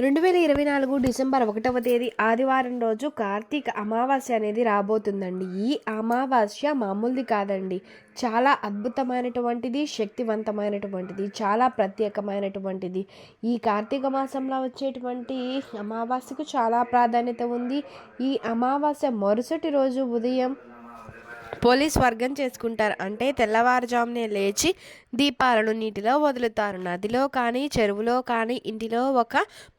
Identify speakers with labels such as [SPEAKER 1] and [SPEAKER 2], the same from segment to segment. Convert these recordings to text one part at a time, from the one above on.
[SPEAKER 1] రెండు వేల ఇరవై నాలుగు డిసెంబర్ ఒకటవ తేదీ ఆదివారం రోజు కార్తీక అమావాస్య అనేది రాబోతుందండి. ఈ అమావాస్య మామూలుది కాదండి. చాలా అద్భుతమైనటువంటిది శక్తివంతమైనటువంటిది చాలా ప్రత్యేకమైనటువంటిది. ఈ కార్తీక మాసంలో వచ్చేటువంటి అమావాస్యకు చాలా ప్రాధాన్యత ఉంది. ఈ అమావాస్య మరుసటి రోజు ఉదయం పోలీస్ వర్గం చేసుకుంటారు. అంటే తెల్లవారుజామునే లేచి దీపాలను నీటిలో వదులుతారు. నదిలో కానీ చెరువులో కానీ ఇంటిలో ఒక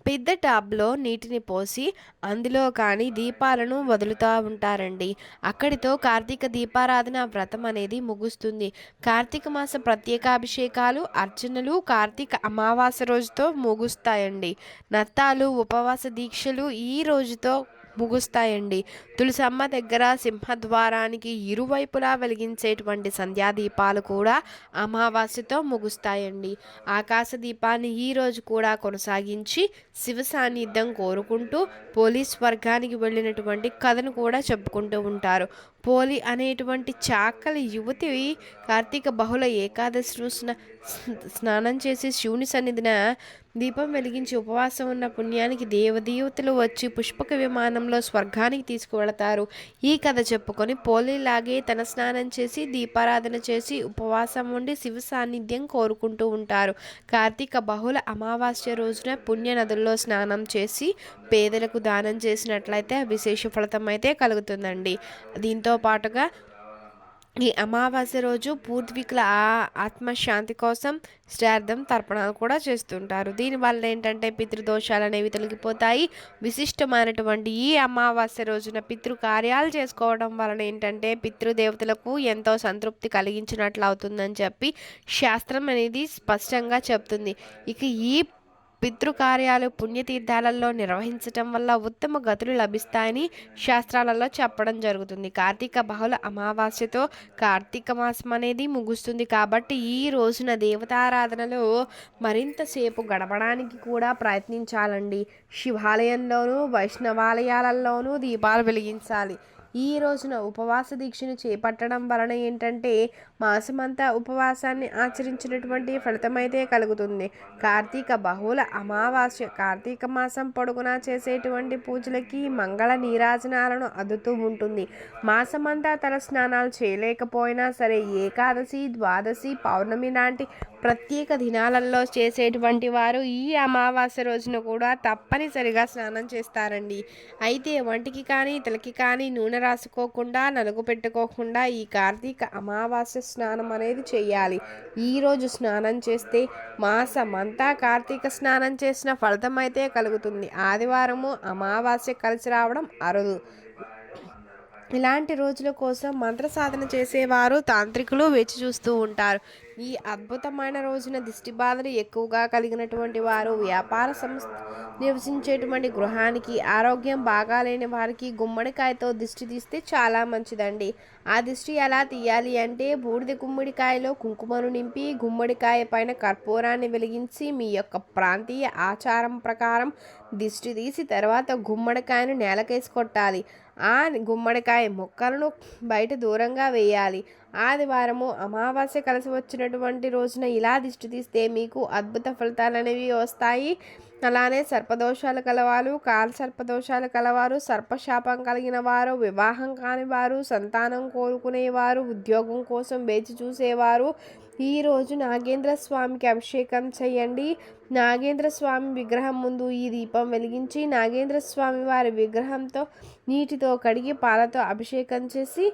[SPEAKER 1] పెద్ద ట్యాబ్లో నీటిని పోసి అందులో కానీ దీపాలను వదులుతూ ఉంటారండి. అక్కడితో కార్తీక దీపారాధన వ్రతం అనేది ముగుస్తుంది. కార్తీక మాస ప్రత్యేకాభిషేకాలు అర్చనలు కార్తీక అమావాస రోజుతో ముగుస్తాయండి. నత్తాలు ఉపవాస దీక్షలు ఈ రోజుతో ముగుస్తాయండి. తులసమ్మ దగ్గర సింహద్వారానికి ఇరువైపులా వెలిగించేటువంటి సంధ్యాదీపాలు కూడా అమావాస్యతో ముగుస్తాయండి. ఆకాశ దీపాన్ని ఈ రోజు కూడా కొనసాగించి శివ సాన్నిధ్యం కోరుకుంటూ పోలీస్ వర్గానికి వెళ్ళినటువంటి కథను కూడా చెప్పుకుంటూ ఉంటారు. పోలి అనేటువంటి చాకలి యువతి కార్తీక బహుళ ఏకాదశి రోజున స్నానం చేసి శివుని సన్నిధిన దీపం వెలిగించి ఉపవాసం ఉన్న పుణ్యానికి దేవదేవతలు వచ్చి పుష్పక విమానంలో స్వర్గానికి తీసుకువెళతారు. ఈ కథ చెప్పుకొని పోలీలాగే తన స్నానం చేసి దీపారాధన చేసి ఉపవాసం ఉండి శివ సాన్నిధ్యం కోరుకుంటూ ఉంటారు. కార్తీక బహుళ అమావాస్య రోజున పుణ్య నదుల్లో స్నానం చేసి పేదలకు దానం చేసినట్లయితే విశేష ఫలితం అయితే కలుగుతుందండి. దీంతో పాటుగా ఈ అమావాస్య రోజు పూర్వీకుల ఆత్మశాంతి కోసం శ్రార్థం తర్పణాలు కూడా చేస్తుంటారు. దీనివల్ల ఏంటంటే పితృదోషాలు అనేవి తొలగిపోతాయి. విశిష్టమైనటువంటి ఈ అమావాస్య రోజున పితృ కార్యాలు చేసుకోవడం వలన ఏంటంటే పితృదేవతలకు ఎంతో సంతృప్తి కలిగించినట్లు అవుతుందని చెప్పి శాస్త్రం అనేది స్పష్టంగా చెప్తుంది. ఇక ఈ పితృకార్యాలు పుణ్యతీర్థాలలో నిర్వహించటం వల్ల ఉత్తమ గతులు లభిస్తాయని శాస్త్రాలలో చెప్పడం జరుగుతుంది. కార్తీక బహుళ అమావాస్యతో కార్తీక మాసం అనేది ముగుస్తుంది కాబట్టి ఈ రోజున దేవతారాధనలో మరింత సేపు గడపడానికి కూడా ప్రయత్నించాలండి. శివాలయంలోనూ వైష్ణవాలయాలలోనూ దీపాలు వెలిగించాలి. ఈ రోజున ఉపవాస దీక్షను చేపట్టడం వలన ఏంటంటే మాసమంతా ఉపవాసాన్ని ఆచరించినటువంటి ఫలితమైతే కలుగుతుంది. కార్తీక బహుళ అమావాస్య కార్తీక మాసం పొడుగునా చేసేటువంటి పూజలకి మంగళ నీరాజనాలను అదుతూ ఉంటుంది. మాసమంతా తల స్నానాలు చేయలేకపోయినా సరే ఏకాదశి ద్వాదశి పౌర్ణమి లాంటి ప్రత్యేక దినాలలో చేసేటువంటి వారు ఈ అమావాస్య రోజున కూడా తప్పనిసరిగా స్నానం చేస్తారండి. అయితే వంటికి కానీ తలకి కానీ నూనె రాసుకోకుండా నలుగు పెట్టుకోకుండా ఈ కార్తీక అమావాస్య స్నానం అనేది చేయాలి. ఈరోజు స్నానం చేస్తే మాసమంతా కార్తీక స్నానం చేసిన ఫలితం అయితే కలుగుతుంది. ఆదివారము అమావాస్య కలిసి రావడం అరుదు. ఇలాంటి రోజుల కోసం మంత్ర సాధన చేసేవారు తాంత్రికులు వేచి చూస్తూ ఉంటారు. ఈ అద్భుతమైన రోజున దిష్టి బాధలు ఎక్కువగా కలిగినటువంటి వారు వ్యాపార సంస్థ నివసించేటువంటి గృహానికి ఆరోగ్యం బాగాలేని వారికి గుమ్మడికాయతో దిష్టి తీస్తే చాలా మంచిదండి. ఆ దిష్టి ఎలా తీయాలి అంటే బూడిద గుమ్మడికాయలో కుంకుమను నింపి గుమ్మడికాయ పైన కర్పూరాన్ని వెలిగించి మీ యొక్క ప్రాంతీయ ఆచారం ప్రకారం దిష్టి తీసి తర్వాత గుమ్మడికాయను నేలకేసి కొట్టాలి. ఆ గుమ్మడికాయ మొక్కలను బయట దూరంగా వేయాలి. ఆదివారము అమావాస్య కలిసి వచ్చినటువంటి రోజున ఇలా దిష్టి తీస్తే మీకు అద్భుత ఫలితాలు అనేవి వస్తాయి. అలానే సర్పదోషాలు కలవారు కాల సర్పదోషాలు కలవారు సర్పశాపం కలిగిన వారు వివాహం కాని వారు సంతానం కోరుకునేవారు ఉద్యోగం కోసం వేచి చూసేవారు ఈరోజు నాగేంద్ర స్వామికి అభిషేకం చేయండి. నాగేంద్ర స్వామి విగ్రహం ముందు ఈ దీపం వెలిగించి నాగేంద్ర స్వామి వారి విగ్రహంతో నీటితో కడిగి పాలతో అభిషేకం చేసి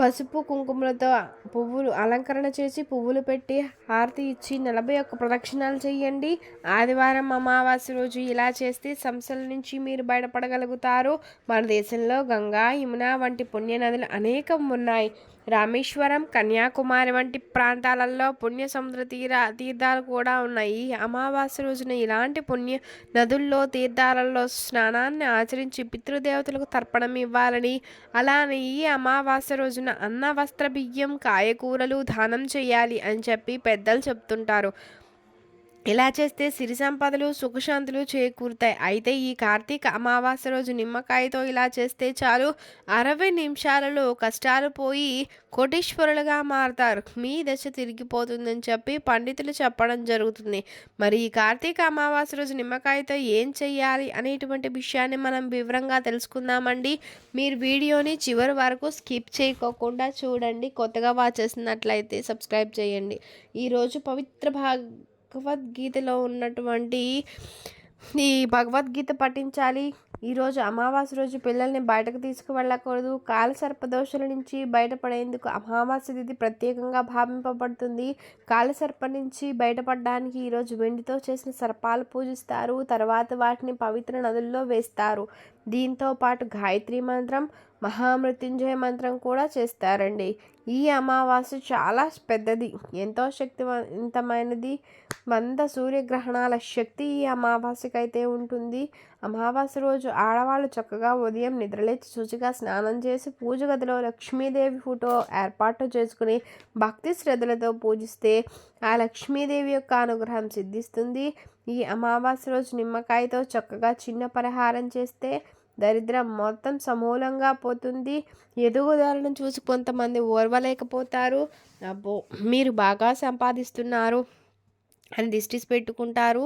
[SPEAKER 1] పసుపు కుంకుమలతో పువ్వులు అలంకరణ చేసి పువ్వులు పెట్టి హారతి ఇచ్చి నలభై ఒక్క ప్రదక్షిణాలు చేయండి. ఆదివారం అమావాస్య రోజు ఇలా చేస్తే సంస్థల నుంచి మీరు బయటపడగలుగుతారు. మన దేశంలో గంగా యమున వంటి పుణ్య నదులు అనేకం ఉన్నాయి. రామేశ్వరం కన్యాకుమారి వంటి ప్రాంతాలలో పుణ్య సముద్ర తీర తీర్థాలు కూడా ఉన్నాయి. అమావాస్య రోజున ఇలాంటి పుణ్య నదుల్లో తీర్థాలలో స్నానాన్ని ఆచరించి పితృదేవతలకు తర్పణం ఇవ్వాలని అలానే ఈ అమావాస్య రోజున అన్న వస్త్ర బియ్యం కాయకూరలు దానం చేయాలి అని చెప్పి పెద్దలు చెప్తుంటారు. ఇలా చేస్తే సిరి సంపదలు సుఖశాంతులు చేకూరుతాయి. అయితే ఈ కార్తీక అమావాస్య రోజు నిమ్మకాయతో ఇలా చేస్తే చాలు. అరవై నిమిషాలలో కష్టాలు పోయి కోటీశ్వరులుగా మారతారు. మీ దశ తిరిగిపోతుందని చెప్పి పండితులు చెప్పడం జరుగుతుంది. మరి ఈ కార్తీక అమావాస్య రోజు నిమ్మకాయతో ఏం చెయ్యాలి అనేటువంటి విషయాన్ని మనం వివరంగా తెలుసుకుందామండి. మీరు వీడియోని చివరి వరకు స్కిప్ చేయకోకుండా చూడండి. కొత్తగా వాచ్ చేసినట్లయితే సబ్స్క్రైబ్ చేయండి. ఈరోజు పవిత్ర భాగ భగవద్గీతలో ఉన్నటువంటి ఈ భగవద్గీత పఠించాలి. ఈరోజు అమావాస్య రోజు పిల్లల్ని బయటకు తీసుకువెళ్ళకూడదు. కాల సర్పదోషుల నుంచి బయటపడేందుకు అమావాస్య తిథి ప్రత్యేకంగా భావింపబడుతుంది. కాల సర్ప నుంచి బయటపడడానికి ఈరోజు వెండితో చేసిన సర్పాలు పూజిస్తారు. తర్వాత వాటిని పవిత్ర నదుల్లో వేస్తారు. దీంతో పాటు గాయత్రి మంత్రం మహామృత్యుంజయ మంత్రం కూడా చేస్తారండి. ఈ అమావాస్య చాలా పెద్దది. ఎంతో శక్తివంతమైనది. వంద సూర్యగ్రహణాల శక్తి ఈ అమావాస్యకైతే ఉంటుంది. అమావాస్య రోజు ఆడవాళ్ళు చక్కగా ఉదయం నిద్రలేచి శుచిగా స్నానం చేసి పూజ గదిలో లక్ష్మీదేవి ఫోటో ఏర్పాటు చేసుకుని భక్తి శ్రద్ధలతో పూజిస్తే ఆ లక్ష్మీదేవి యొక్క అనుగ్రహం సిద్ధిస్తుంది. ఈ అమావాస్య రోజు నిమ్మకాయతో చక్కగా చిన్న పరిహారం చేస్తే దరిద్రం మొత్తం సమూలంగా పోతుంది. ఎదుగుదలను చూసి కొంతమంది ఓర్వలేకపోతారు. అబ్బో మీరు బాగా సంపాదిస్తున్నారు అని దిష్టి పెట్టుకుంటారు.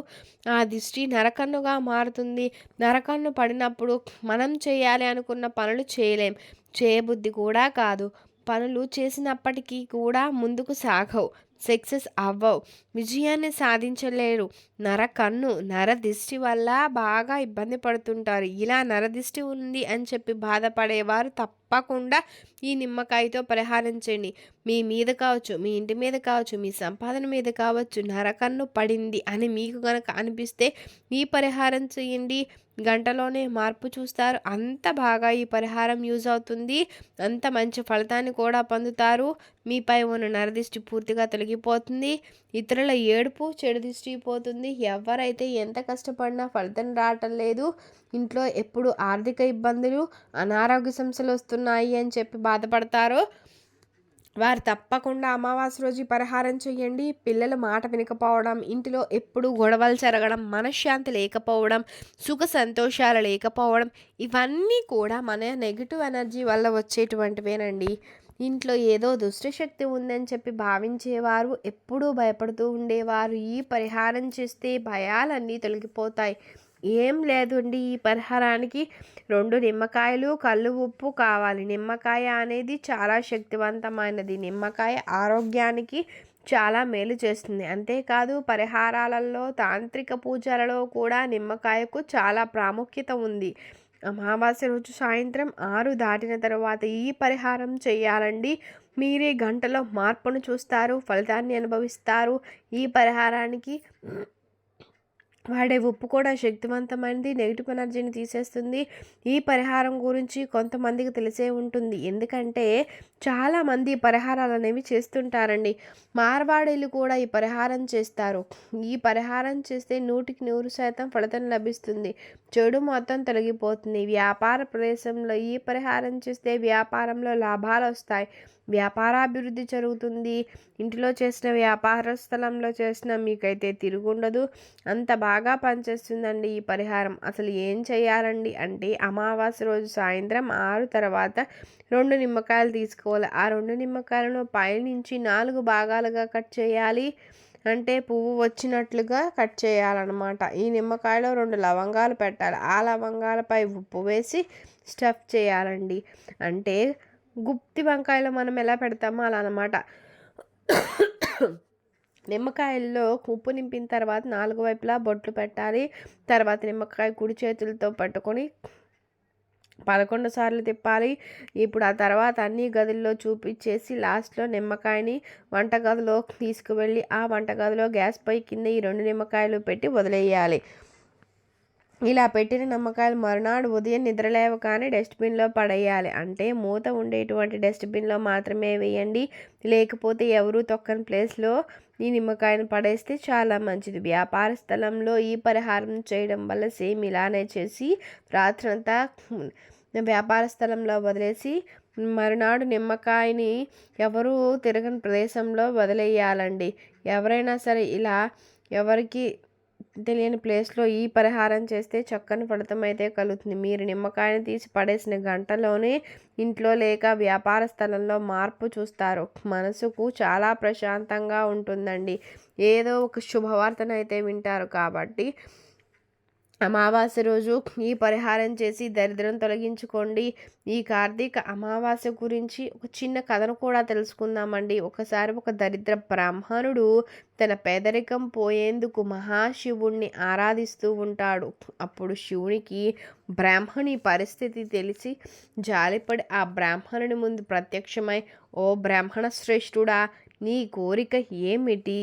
[SPEAKER 1] ఆ దిష్టి నరకన్నుగా మారుతుంది. నరకన్ను పడినప్పుడు మనం చేయాలి అనుకున్న పనులు చేయలేం. చేయబుద్ధి కూడా కాదు. పనులు చేసినప్పటికీ కూడా ముందుకు సాగవు. సక్సెస్ అవ్వవు. విజయాన్ని సాధించలేరు. నర కన్ను నర దిష్టి వల్ల బాగా ఇబ్బంది పడుతుంటారు. ఇలా నరదిష్టి ఉంది అని చెప్పి బాధపడేవారు తప్పకుండా ఈ నిమ్మకాయతో పరిహారించండి మీ మీద కావచ్చు మీ ఇంటి మీద కావచ్చు మీ సంపాదన మీద కావచ్చు నరకన్ను పడింది అని మీకు కనుక అనిపిస్తే ఈ పరిహారం చేయండి. గంటలోనే మార్పు చూస్తారు. అంత బాగా ఈ పరిహారం యూజ్ అవుతుంది. అంత మంచి ఫలితాన్ని కూడా పొందుతారు. మీపై ఉన్న నరదిష్టి పూర్తిగా తొలగిపోతుంది ఇతరుల ఏడుపు చెడు దిష్టి పోతుంది. ఎవరైతే ఎంత కష్టపడినా ఫలితం రావటం లేదు. ఇంట్లో ఎప్పుడు ఆర్థిక ఇబ్బందులు అనారోగ్య సమస్యలు వస్తున్నాయి అని చెప్పి బాధపడతారో. వారు తప్పకుండా అమావాస్య రోజు పరిహారం చేయండి. పిల్లల మాట వినకపోవడం ఇంటిలో ఎప్పుడు గొడవలు జరగడం మనశ్శాంతి లేకపోవడం సుఖ సంతోషాలు లేకపోవడం ఇవన్నీ కూడా మన నెగిటివ్ ఎనర్జీ వల్ల వచ్చేటువంటివేనండి. ఇంట్లో ఏదో దుష్టశక్తి ఉందని చెప్పి భావించేవారు ఎప్పుడూ భయపడుతూ ఉండేవారు. ఈ పరిహారం చేస్తే భయాలన్నీ తొలగిపోతాయి. ఏం లేదండి ఈ పరిహారానికి రెండు నిమ్మకాయలు కళ్ళు ఉప్పు కావాలి. నిమ్మకాయ అనేది చాలా శక్తివంతమైనది. నిమ్మకాయ ఆరోగ్యానికి చాలా మేలు చేస్తుంది. అంతేకాదు పరిహారాలలో తాంత్రిక పూజలలో కూడా నిమ్మకాయకు చాలా ప్రాముఖ్యత ఉంది. అమావాస్య రోజు సాయంత్రం ఆరు దాటిన తర్వాత ఈ పరిహారం చేయాలండి. మీరే గంటలో మార్పును చూస్తారు ఫలితాన్ని అనుభవిస్తారు. ఈ పరిహారానికి వాడే ఉప్పు కూడా శక్తివంతమైనది నెగిటివ్ ఎనర్జీని తీసేస్తుంది. ఈ పరిహారం గురించి కొంతమందికి తెలిసే ఉంటుంది. ఎందుకంటే చాలామంది పరిహారాలు అనేవి చేస్తుంటారండి. మార్వాడీలు కూడా ఈ పరిహారం చేస్తారు. ఈ పరిహారం చేస్తే నూటికి నూరు శాతం ఫలితం లభిస్తుంది. చెడు మొత్తం తొలగిపోతుంది. వ్యాపార ప్రదేశంలో ఈ పరిహారం చేస్తే వ్యాపారంలో లాభాలు వస్తాయి. వ్యాపారాభివృద్ధి జరుగుతుంది. ఇంటిలో చేసిన వ్యాపార స్థలంలో చేసిన మీకైతే తిరుగుండదు. అంత బాగా పనిచేస్తుందండి ఈ పరిహారం. అసలు ఏం చేయాలండి? అంటే అమావాస్య రోజు సాయంత్రం ఆరు తర్వాత రెండు నిమ్మకాయలు తీసుకోవాలి. ఆ రెండు నిమ్మకాయలను పైనుంచి నాలుగు భాగాలుగా కట్ చేయాలి. అంటే పువ్వు వచ్చినట్లుగా కట్ చేయాలన్నమాట. ఈ నిమ్మకాయలో రెండు లవంగాలు పెట్టాలి. ఆ లవంగాలపై ఉప్పు వేసి స్టఫ్ చేయాలండి. అంటే గుప్తి వంకాయలో మనం ఎలా పెడతామో అలా అనమాట నిమ్మకాయల్లో ఉప్పు నింపిన తర్వాత నాలుగు వైపులా బొట్లు పెట్టాలి. తర్వాత నిమ్మకాయ కుడి చేతులతో పట్టుకొని పదకొండు సార్లు తిప్పాలి. ఇప్పుడు ఆ తర్వాత అన్ని గదుల్లో చూపించేసి లాస్ట్లో నిమ్మకాయని వంటగదిలో తీసుకువెళ్ళి ఆ వంటగదిలో గ్యాస్ పై కింద ఈ రెండు నిమ్మకాయలు పెట్టి వదిలేయాలి. ఇలా పెట్టిన నిమ్మకాయలు మరునాడు ఉదయం నిద్రలేవగానే డస్ట్బిన్లో పడేయాలి. అంటే మూత ఉండేటువంటి డస్ట్బిన్లో మాత్రమే వేయండి. లేకపోతే ఎవరు తొక్కని ప్లేస్లో ఈ నిమ్మకాయను పడేస్తే చాలా మంచిది. వ్యాపార స్థలంలో ఈ పరిహారం చేయడం వల్ల సేమ్ ఇలానే చేసి రాత్రంతా వ్యాపార స్థలంలో వదిలేసి మరునాడు నిమ్మకాయని ఎవరు తిరగని ప్రదేశంలో వదిలేయాలండి. ఎవరైనా సరే ఇలా ఎవరికి తెలియని ప్లేస్లో ఈ పరిహారం చేస్తే చక్కని ఫలితం అయితే కలుగుతుంది. మీరు నిమ్మకాయని తీసి పడేసిన గంటలోనే ఇంట్లో లేక వ్యాపార స్థలంలో మార్పు చూస్తారు. మనసుకు చాలా ప్రశాంతంగా ఉంటుందండి. ఏదో ఒక శుభవార్తనైతే వింటారు కాబట్టి అమావాస్య రోజు ఈ పరిహారం చేసి దరిద్రం తొలగించుకోండి. ఈ కార్తీక అమావాస్య గురించి ఒక చిన్న కథను కూడా తెలుసుకుందామండి. ఒకసారి ఒక దరిద్ర బ్రాహ్మణుడు తన పేదరికం పోయేందుకు మహాశివుణ్ణి ఆరాధిస్తూ ఉంటాడు. అప్పుడు శివునికి బ్రాహ్మణి పరిస్థితి తెలిసి జాలిపడి ఆ బ్రాహ్మణుని ముందు ప్రత్యక్షమై ఓ బ్రాహ్మణ శ్రేష్ఠుడా నీ కోరిక ఏమిటి?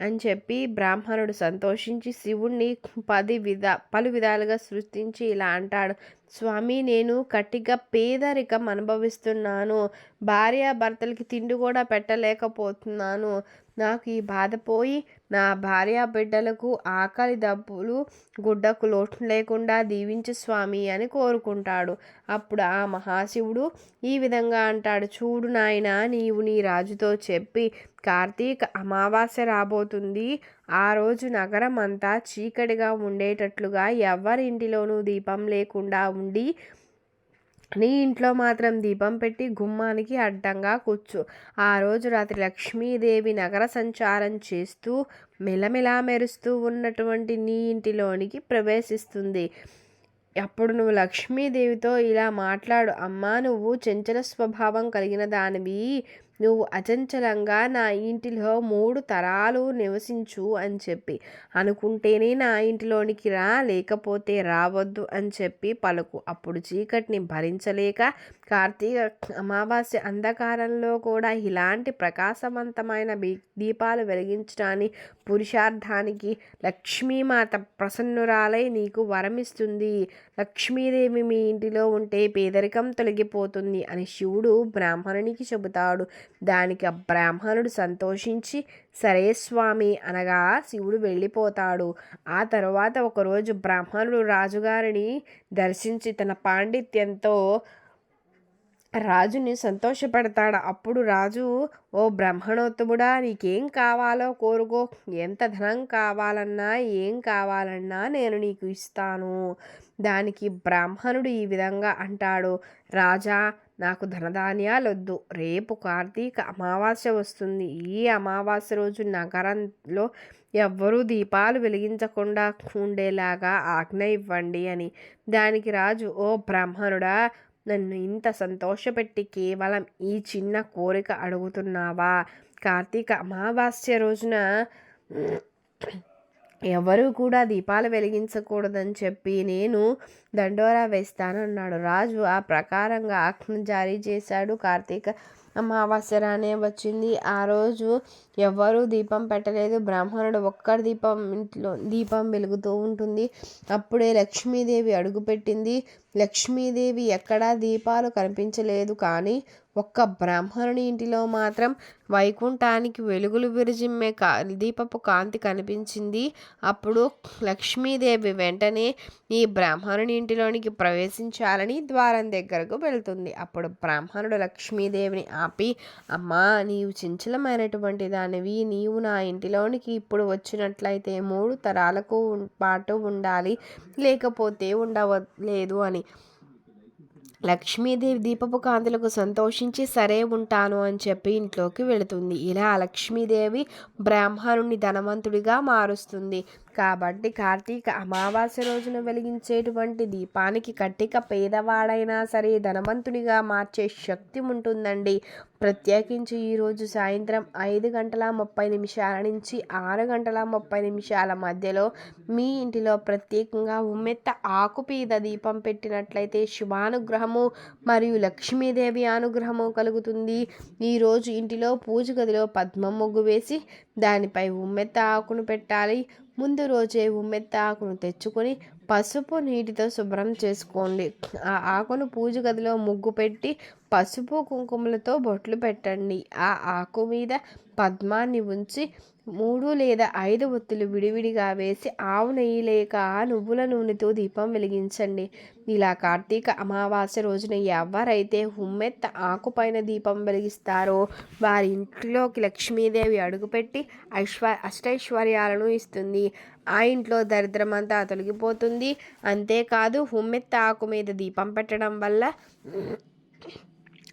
[SPEAKER 1] అని చెప్పి బ్రాహ్మణుడు సంతోషించి శివుణ్ణి పది విధ పలు విధాలుగా సృష్టించి ఇలా అంటాడు. స్వామి నేను కట్టిగా పేదరికం అనుభవిస్తున్నాను. భార్య భర్తలకి తిండి కూడా పెట్టలేకపోతున్నాను. నాకు ఈ బాధ పోయి నా భార్య బిడ్డలకు ఆకలి దప్పులు గుడ్డకు లోటు లేకుండా దీవించు స్వామి అని కోరుకుంటాడు. అప్పుడు ఆ మహాశివుడు ఈ విధంగా అంటాడు. చూడు నాయన నీవు నీ రాజుతో చెప్పి కార్తీక అమావాస్య రాబోతుంది. ఆ రోజు నగరం అంతా చీకటిగా ఉండేటట్లుగా ఎవరింటిలోనూ దీపం లేకుండా ఉండి నీ ఇంట్లో మాత్రం దీపం పెట్టి గుమ్మానికి అడ్డంగా కూర్చు. ఆ రోజు రాత్రి లక్ష్మీదేవి నగర సంచారం చేస్తూ మెలమెలా మెరుస్తూ ఉన్నటువంటి నీ ఇంటిలోనికి ప్రవేశిస్తుంది. అప్పుడు నువ్వు లక్ష్మీదేవితో ఇలా మాట్లాడు. అమ్మా నువ్వు చెంచల స్వభావం కలిగిన దానివి. నువ్వు అచంచలంగా నా ఇంటిలో మూడు తరాలు నివసించు అని చెప్పి. అనుకుంటేనే నా ఇంటిలోనికి రా లేకపోతే రావద్దు అని చెప్పి పలుకు. అప్పుడు చీకటిని భరించలేక కార్తీక అమావాస్య అంధకారంలో కూడా ఇలాంటి ప్రకాశవంతమైన దీపాలు వెలిగించడాన్ని పురుషార్థానికి లక్ష్మీమాత ప్రసన్నురాలై నీకు వరమిస్తుంది. లక్ష్మీదేవి మీ ఇంటిలో ఉంటే పేదరికం తొలగిపోతుంది అని శివుడు బ్రాహ్మణునికి చెబుతాడు. దానికి ఆ బ్రాహ్మణుడు సంతోషించి సరే స్వామి అనగా శివుడు వెళ్ళిపోతాడు. ఆ తర్వాత ఒకరోజు బ్రాహ్మణుడు రాజుగారిని దర్శించి తన పాండిత్యంతో రాజుని సంతోషపెడతాడు. అప్పుడు రాజు ఓ బ్రహ్మణోత్తముడా నీకేం కావాలో కోరుకో. ఎంత ధనం కావాలన్నా ఏం కావాలన్నా నేను నీకు ఇస్తాను. దానికి బ్రాహ్మణుడు ఈ విధంగా అంటాడు. రాజా నాకు ధనధాన్యాలు వద్దు రేపు కార్తీక అమావాస్య వస్తుంది. ఈ అమావాస్య రోజు నగరంలో ఎవ్వరూ దీపాలు వెలిగించకుండా ఉండేలాగా ఆజ్ఞ ఇవ్వండి అని. దానికి రాజు ఓ బ్రాహ్మణుడా నన్ను ఇంత సంతోషపెట్టి కేవలం ఈ చిన్న కోరిక అడుగుతున్నావా? కార్తీక అమావాస్య రోజున ఎవరు కూడా దీపాలు వెలిగించకూడదని చెప్పి నేను దండోరా వేస్తానన్నాడు. రాజు ఆ ప్రకారంగా ఆజ్ఞ జారీ చేశాడు. కార్తీక అమావాస్య రానే వచ్చింది. ఆ రోజు ఎవ్వరూ దీపం పెట్టలేదు. బ్రాహ్మణుడు ఒక్కరి దీపం ఇంట్లో దీపం వెలుగుతూ ఉంటుంది. అప్పుడే లక్ష్మీదేవి అడుగుపెట్టింది లక్ష్మీదేవి ఎక్కడా దీపాలు కనిపించలేదు కానీ ఒక్క బ్రాహ్మణుని ఇంటిలో మాత్రం వైకుంఠానికి వెలుగులు విరిజిమ్మే కా దీపపు కాంతి కనిపించింది. అప్పుడు లక్ష్మీదేవి వెంటనే ఈ బ్రాహ్మణుని ఇంటిలోనికి ప్రవేశించాలని ద్వారం దగ్గరకు వెళ్తుంది. అప్పుడు బ్రాహ్మణుడు లక్ష్మీదేవిని ఆపి అమ్మా నీవు చంచలమైనటువంటి దానివి. నీవు నా ఇంటిలోనికి ఇప్పుడు వచ్చినట్లయితే మూడు తరాలకు పాటు ఉండాలి. లేకపోతే ఉండవలేదు అని. లక్ష్మీదేవి దీపపు కాంతులకు సంతోషించి సరే ఉంటాను అని చెప్పి ఇంట్లోకి వెళుతుంది. ఇలా లక్ష్మీదేవి బ్రాహ్మణుని ధనవంతుడిగా మారుస్తుంది. కాబట్టి కార్తీక అమావాస్య రోజున వెలిగించేటువంటి దీపానికి కట్టిక పేదవాడైనా సరే ధనవంతునిగా మార్చే శక్తి ఉంటుందండి. ప్రత్యేకించి ఈరోజు సాయంత్రం ఐదు గంటల ముప్పై నిమిషాల నుంచి ఆరు గంటల ముప్పై నిమిషాల మధ్యలో మీ ఇంటిలో ప్రత్యేకంగా ఉమ్మెత్త ఆకుపీద దీపం పెట్టినట్లయితే శుభానుగ్రహము మరియు లక్ష్మీదేవి అనుగ్రహము కలుగుతుంది. ఈరోజు ఇంటిలో పూజ గదిలో పద్మ ముగ్గు వేసి దానిపై ఉమ్మెత్త ఆకును పెట్టాలి. ముందు రోజే ఉమ్మెత్త ఆకును తెచ్చుకొని పసుపు నీటితో శుభ్రం చేసుకోండి. ఆ ఆకును పూజ గదిలో ముగ్గు పెట్టి పసుపు కుంకుమలతో బొట్లు పెట్టండి. ఆ ఆకు మీద పద్మాన్ని ఉంచి మూడు లేదా ఐదు ఒత్తులు విడివిడిగా వేసి ఆవు నెయ్యి లేక నువ్వుల నూనెతో దీపం వెలిగించండి. ఇలా కార్తీక అమావాస్య రోజున ఎవరైతే హుమ్మెత్త ఆకుపైన దీపం వెలిగిస్తారో వారి ఇంట్లోకి లక్ష్మీదేవి అడుగుపెట్టి ఐశ్వ అష్టైశ్వర్యాలను ఇస్తుంది. ఆ ఇంట్లో దరిద్రమంతా తొలగిపోతుంది. అంతేకాదు హుమ్మెత్త ఆకు మీద దీపం పెట్టడం వల్ల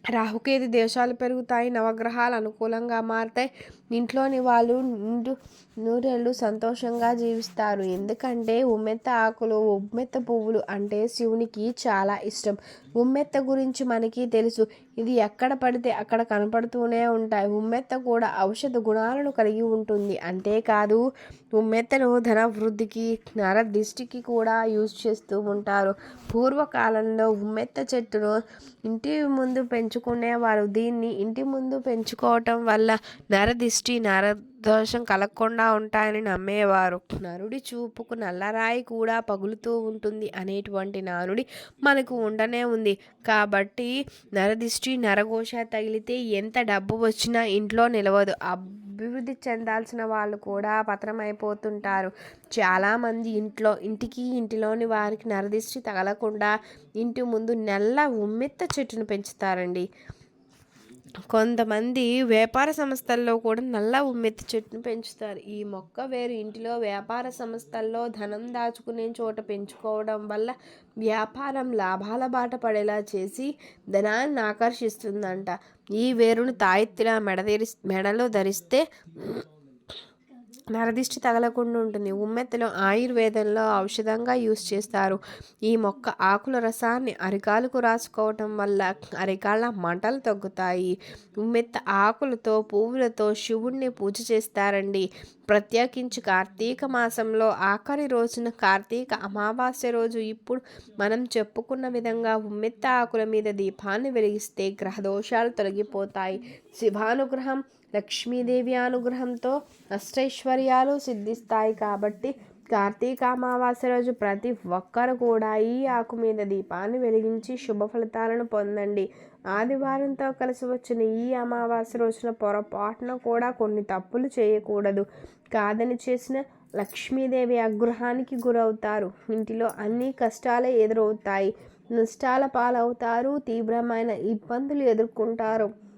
[SPEAKER 1] రాహుకేతు దేశాలు పెరుగుతాయి నవగ్రహాలు అనుకూలంగా మారుతాయి. ఇంట్లోని వాళ్ళు నిండు నూరేళ్ళు సంతోషంగా జీవిస్తారు. ఎందుకంటే ఉమ్మెత్త ఆకులు ఉమ్మెత్త పువ్వులు అంటే శివునికి చాలా ఇష్టం. ఉమ్మెత్త గురించి మనకి తెలుసు. ఇది ఎక్కడ పడితే అక్కడ కనపడుతూనే ఉంటాయి. ఉమ్మెత్త కూడా ఔషధ గుణాలను కలిగి ఉంటుంది. అంతేకాదు ఉమ్మెత్తను ధన వృద్ధికి నర దిష్టికి కూడా యూజ్ చేస్తూ ఉంటారు. పూర్వకాలంలో ఉమ్మెత్త చెట్టును ఇంటి ముందు పెంచుకునేవారు. దీన్ని ఇంటి ముందు పెంచుకోవటం వల్ల నరదిష్టి దోషం కలగకుండా ఉంటాయని నమ్మేవారు. నరుడి చూపుకు నల్లరాయి కూడా పగులుతూ ఉంటుంది అనేటువంటి నానుడి మనకు ఉండనే ఉంది. కాబట్టి నరదిష్టి నరఘోష తగిలితే ఎంత డబ్బు వచ్చినా ఇంట్లో నిలవదు. అభివృద్ధి చెందాల్సిన వాళ్ళు కూడా పత్రమైపోతుంటారు చాలామంది ఇంట్లో ఇంటికి ఇంటిలోని వారికి నరదిష్టి తగలకుండా ఇంటి ముందు నల్ల ఉమ్మెత్త చెట్టును పెంచుతారండి. కొంతమంది వ్యాపార సంస్థల్లో కూడా నల్ల ఉమ్మెత్తి చెట్టును పెంచుతారు. ఈ మొక్క వేరు ఇంటిలో వ్యాపార సంస్థల్లో ధనం దాచుకునే చోట పెంచుకోవడం వల్ల వ్యాపారం లాభాల బాట పడేలా చేసి ధనాన్ని ఆకర్షిస్తుందంట. ఈ వేరును తాయెత్తిలా మెడదేరి మెడలో ధరిస్తే నరదిష్టి తగలకుండా ఉంటుంది. ఉమ్మెత్తలో ఆయుర్వేదంలో ఔషధంగా యూస్ చేస్తారు. ఈ మొక్క ఆకుల రసాన్ని అరికాలకు రాసుకోవటం వల్ల అరికాళ్ళ మంటలు తగ్గుతాయి. ఉమ్మెత్త ఆకులతో పువ్వులతో శివుణ్ణి పూజ చేస్తారండి. ప్రత్యేకించి కార్తీక మాసంలో ఆఖరి రోజున కార్తీక అమావాస్య రోజు ఇప్పుడు మనం చెప్పుకున్న విధంగా ఉమ్మెత్త ఆకుల మీద దీపాన్ని వెలిగిస్తే గ్రహదోషాలు తొలగిపోతాయి. శివానుగ్రహం లక్ష్మీదేవి అనుగ్రహంతో అష్టైశ్వర్యాలు సిద్ధిస్తాయి కాబట్టి కార్తీక అమావాస్య రోజు ప్రతి ఒక్కరు కూడా ఈ ఆకు మీద దీపాన్ని వెలిగించి శుభ ఫలితాలను పొందండి. ఆదివారంతో కలిసి వచ్చిన ఈ అమావాస్య రోజున పొరపాటున కూడా కొన్ని తప్పులు చేయకూడదు. కాదని చేసిన లక్ష్మీదేవి అగ్రహానికి గురవుతారు. ఇంటిలో అన్ని కష్టాలే ఎదురవుతాయి. నష్టాల పాలవుతారు. తీవ్రమైన ఇబ్బందులు ఎదుర్కొంటారు.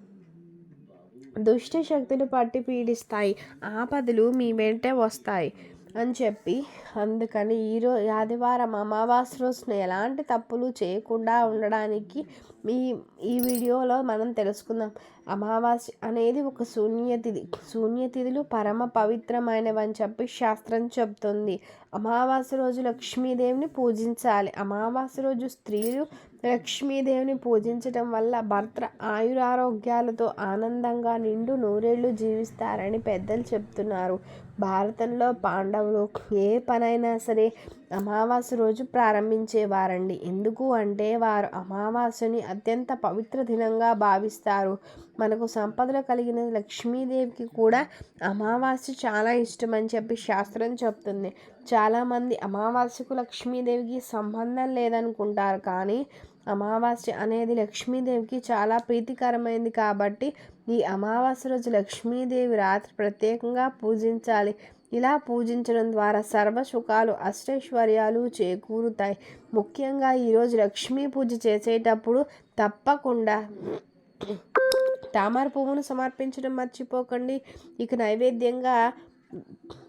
[SPEAKER 1] దుష్ట శక్తులు పట్టి పీడిస్తాయి. ఆపదలు మీ వెంటే వస్తాయి అని చెప్పి అందుకని ఈరోజు ఆదివారం అమావాస్య రోజున ఎలాంటి తప్పులు చేయకుండా ఉండడానికి మీ ఈ వీడియోలో మనం తెలుసుకుందాం. అమావాస్య అనేది ఒక శూన్యతిథి శూన్యతిథులు పరమ పవిత్రమైనవని చెప్పి శాస్త్రం చెప్తుంది అమావాస్య రోజు లక్ష్మీదేవిని పూజించాలి. అమావాస్య రోజు స్త్రీలు లక్ష్మీదేవిని పూజించటం వల్ల భర్త ఆయురారోగ్యాలతో ఆనందంగా నిండు నూరేళ్ళు జీవిస్తారని పెద్దలు చెప్తున్నారు. భారతంలో పాండవులు ఏ పనైనా సరే అమావాస్య రోజు ప్రారంభించేవారండి. ఎందుకు అంటే వారు అమావాస్యని అత్యంత పవిత్ర దినంగా భావిస్తారు. మనకు సంపదలు కలిగిన లక్ష్మీదేవికి కూడా అమావాస్య చాలా ఇష్టం అని చెప్పి శాస్త్రం చెప్తుంది. చాలామంది అమావాస్యకు లక్ష్మీదేవికి సంబంధం లేదనుకుంటారు కానీ అమావాస్య అనేది లక్ష్మీదేవికి చాలా ప్రీతికరమైంది కాబట్టి ఈ అమావాస్య రోజు లక్ష్మీదేవి రాత్రి ప్రత్యేకంగా పూజించాలి. ఇలా పూజించడం ద్వారా సర్వ సుఖాలు అష్టైశ్వర్యాలు చేకూరుతాయి. ముఖ్యంగా ఈరోజు లక్ష్మీ పూజ చేసేటప్పుడు తప్పకుండా తామర పువ్వును సమర్పించడం మర్చిపోకండి. ఇక నైవేద్యంగా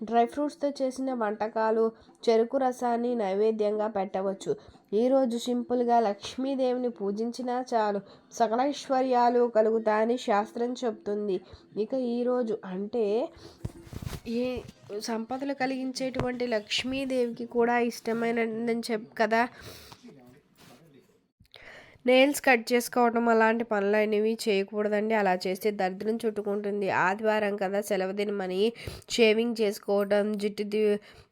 [SPEAKER 1] డ్రై ఫ్రూట్స్తో చేసిన వంటకాలు చెరుకు రసాన్ని నైవేద్యంగా పెట్టవచ్చు. ఈరోజు సింపుల్గా లక్ష్మీదేవిని పూజించినా చాలు. సకల ఐశ్వర్యాలు కలుగుతాయని శాస్త్రం చెప్తుంది ఇక ఈరోజు అంటే ఈ సంపదలు కలిగించేటువంటి లక్ష్మీదేవికి కూడా ఇష్టమైనదని చెప్ కదా. నెయిల్స్ కట్ చేసుకోవడం అలాంటి పనులు అనేవి చేయకూడదండి. అలా చేస్తే దరిద్రం చుట్టుకుంటుంది. ఆదివారం కదా సెలవు దినమని షేవింగ్ చేసుకోవడం జుట్టు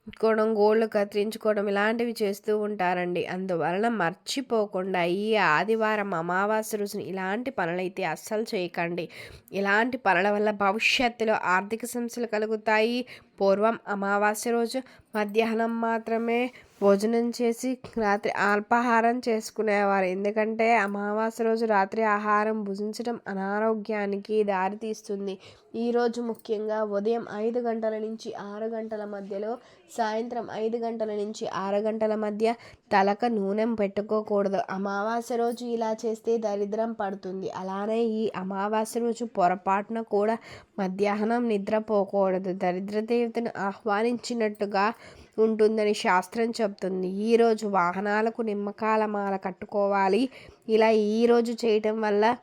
[SPEAKER 1] తీసుకోవడం గోళ్ళు కత్తిరించుకోవడం ఇలాంటివి చేస్తూ ఉంటారండి. అందువలన మర్చిపోకుండా ఈ ఆదివారం అమావాస్య రోజున ఇలాంటి పనులైతే అస్సలు చేయకండి. ఇలాంటి పనుల వల్ల భవిష్యత్తులో ఆర్థిక సమస్యలు కలుగుతాయి. పూర్వం అమావాస్య రోజు మధ్యాహ్నం మాత్రమే భోజనం చేసి రాత్రి అల్పాహారం చేసుకునేవారు. ఎందుకంటే అమావాస్య రోజు రాత్రి ఆహారం భుజించడం అనారోగ్యానికి దారితీస్తుంది. ఈరోజు ముఖ్యంగా ఉదయం ఐదు గంటల నుంచి ఆరు గంటల మధ్యలో సాయంత్రం ఐదు గంటల నుంచి ఆరు గంటల మధ్య తలక నూనె పెట్టుకోకూడదు. అమావాస్య రోజు ఇలా చేస్తే దరిద్రం పడుతుంది. అలానే ఈ అమావాస్య రోజు పొరపాటున కూడా మధ్యాహ్నం నిద్రపోకూడదు. దరిద్ర దేవతను ఆహ్వానించినట్టుగా ఉంటుందని శాస్త్రం చెప్తుంది ఈరోజు వాహనాలకు నిమ్మకాల మాల కట్టుకోవాలి. ఇలా ఈరోజు చేయటం వల్ల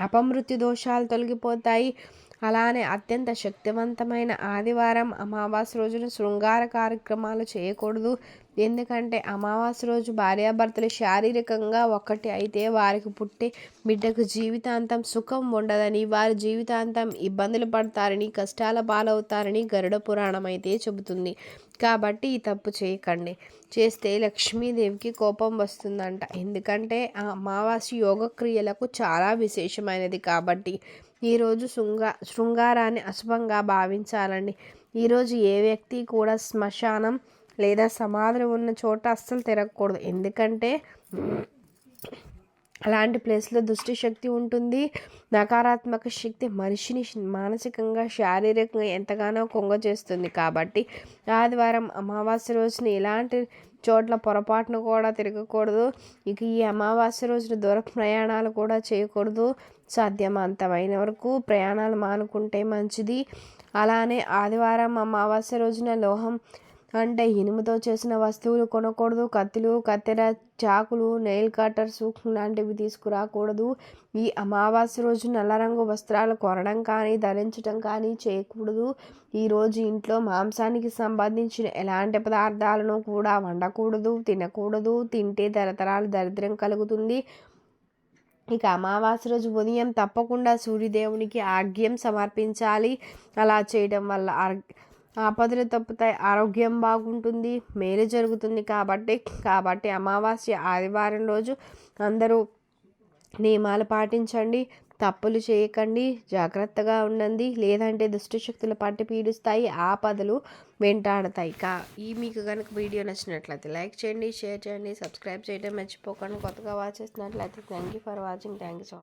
[SPEAKER 1] అపమృత్యు దోషాలు తొలగిపోతాయి. అలానే అత్యంత శక్తివంతమైన ఆదివారం అమావాస్య రోజున శృంగార కార్యక్రమాలు చేయకూడదు. ఎందుకంటే అమావాస్య రోజు భార్యాభర్తలు శారీరకంగా ఒకటి అయితే వారికి పుట్టే బిడ్డకు జీవితాంతం సుఖం ఉండదని వారి జీవితాంతం ఇబ్బందులు పడతారని కష్టాల పాలవుతారని గరుడ పురాణం అయితే చెబుతుంది. కాబట్టి ఈ తప్పు చేయకండి. చేస్తే లక్ష్మీదేవికి కోపం వస్తుందంట. ఎందుకంటే ఆ అమావాస్య యోగ క్రియలకు చాలా విశేషమైనది కాబట్టి. ఈరోజు శృంగా శృంగారాన్ని అశుభంగా భావించాలండి. ఈరోజు ఏ వ్యక్తి కూడా శ్మశానం లేదా సమాధులు ఉన్న చోట అస్సలు తిరగకూడదు. ఎందుకంటే అలాంటి ప్లేస్లో దుష్టి శక్తి ఉంటుంది. నకారాత్మక శక్తి మనిషిని మానసికంగా శారీరకంగా ఎంతగానో కొంగ చేస్తుంది కాబట్టి ఆదివారం అమావాస్య రోజున ఇలాంటి చోట్ల పొరపాటును కూడా తిరగకూడదు. ఇక ఈ అమావాస్య రోజున దూర ప్రయాణాలు కూడా చేయకూడదు. సాధ్యమంతమైన వరకు ప్రయాణాలు మానుకుంటే మంచిది. అలానే ఆదివారం అమావాస్య రోజున లోహం అంటే ఇనుముతో చేసిన వస్తువులు కొనకూడదు కత్తులు కత్తెర చాకులు నెయిల్ కట్టర్స్ లాంటివి తీసుకురాకూడదు. ఈ అమావాస్య రోజు నల్ల రంగు వస్త్రాలు కొనడం కానీ ధరించడం కానీ చేయకూడదు. ఈరోజు ఇంట్లో మాంసానికి సంబంధించిన ఎలాంటి పదార్థాలను కూడా వండకూడదు తినకూడదు. తింటే తరతరాలు దరిద్రం కలుగుతుంది. ఇక అమావాస్య రోజు ఉదయం తప్పకుండా సూర్యదేవునికి ఆగ్యం సమర్పించాలి. అలా చేయడం వల్ల ఆపదలు తప్పుతాయి ఆరోగ్యం బాగుంటుంది మేలు జరుగుతుంది కాబట్టి కాబట్టి అమావాస్య ఆదివారం రోజు అందరూ నియమాలు పాటించండి తప్పులు చేయకండి జాగ్రత్తగా ఉండండి లేదంటే దుష్టశక్తులు పట్టి పీడిస్తాయి ఆపదలు వెంటాడతాయి. కా ఈ మీకు కనుక వీడియో నచ్చినట్లయితే లైక్ చేయండి షేర్ చేయండి సబ్స్క్రైబ్ చేయడం మర్చిపోకండి. కొత్తగా వాచ్ చేసినట్లయితే thank you for watching thank you so